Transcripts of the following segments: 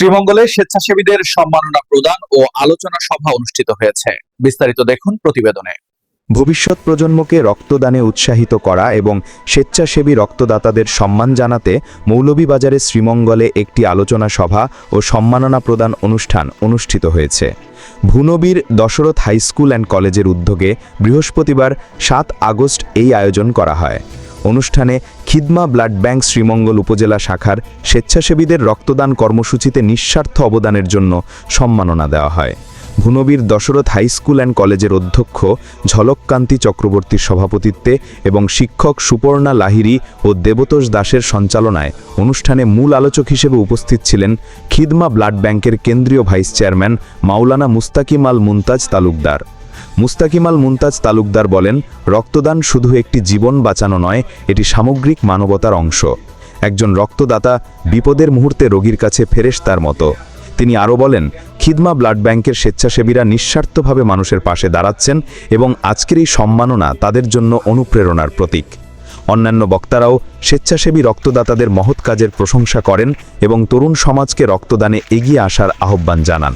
শ্রীমঙ্গলে স্বেচ্ছাসেবীদের সম্মাননা প্রদান ও আলোচনা সভা অনুষ্ঠিত হয়েছে। বিস্তারিত দেখুন প্রতিবেদনে। ভবিষ্যৎ প্রজন্মকে রক্তদানে উৎসাহিত করা এবং স্বেচ্ছাসেবী রক্তদাতাদের সম্মান জানাতে মৌলভীবাজারে শ্রীমঙ্গলে একটি আলোচনা সভা ও সম্মাননা প্রদান অনুষ্ঠান অনুষ্ঠিত হয়েছে। ভুনবীর দশরথ হাইস্কুল অ্যান্ড কলেজের উদ্যোগে বৃহস্পতিবার সাত আগস্ট এই আয়োজন করা হয়। অনুষ্ঠানে খিদমা ব্লাড ব্যাংক শ্রীমঙ্গল উপজেলা শাখার স্বেচ্ছাসেবীদের রক্তদান কর্মসূচিতে নিঃস্বার্থ অবদানের জন্য সম্মাননা দেওয়া হয়। Bhunbir Dasharath high school and কলেজের অধ্যক্ষ, ঝলককান্তি চক্রবর্তীর সভাপতিত্বে এবং শিক্ষক সুপর্ণা লাহিরি ও দেবতোষ দাসের সঞ্চালনায় অনুষ্ঠানে মূল আলোচক হিসেবে উপস্থিত ছিলেন খিদমা ব্লাড ব্যাংকের কেন্দ্রীয় ভাইস চেয়ারম্যান মাওলানা মুস্তাকিম আল মুনতাজ তালুকদার। মুস্তাকিম আল মুনতাজ তালুকদার বলেন, রক্তদান শুধু একটি জীবন বাঁচানো নয়, এটি সামগ্রিক মানবতার অংশ। একজন রক্তদাতা বিপদের মুহূর্তে রোগীর কাছে ফেরেস তার মতো। তিনি আরও বলেন, খিদমা ব্লাড ব্যাংকের স্বেচ্ছাসেবীরা নিঃস্বার্থভাবে মানুষের পাশে দাঁড়াচ্ছেন এবং আজকের এই সম্মাননা তাদের জন্য অনুপ্রেরণার প্রতীক। অন্যান্য বক্তারাও স্বেচ্ছাসেবী রক্তদাতাদের মহৎ কাজের প্রশংসা করেন এবং তরুণ সমাজকে রক্তদানে এগিয়ে আসার আহ্বান জানান।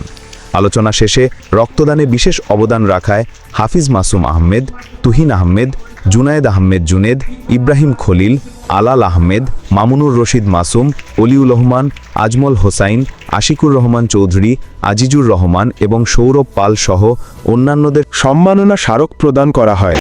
আলোচনা শেষে রক্তদানে বিশেষ অবদান রাখায় হাফিজ মাসুম আহমেদ, তুহিন আহমেদ, জুনায়েদ আহমেদ জুনেদ, ইব্রাহিম খলিল, আলাল আহমেদ, মামুনুর রশিদ মাসুম অলিউল রহমান, আজমল হোসাইন, আশিকুর রহমান চৌধুরী, আজিজুর রহমান এবং সৌরভ পাল সহ অন্যান্যদের সম্মাননা স্মারক প্রদান করা হয়।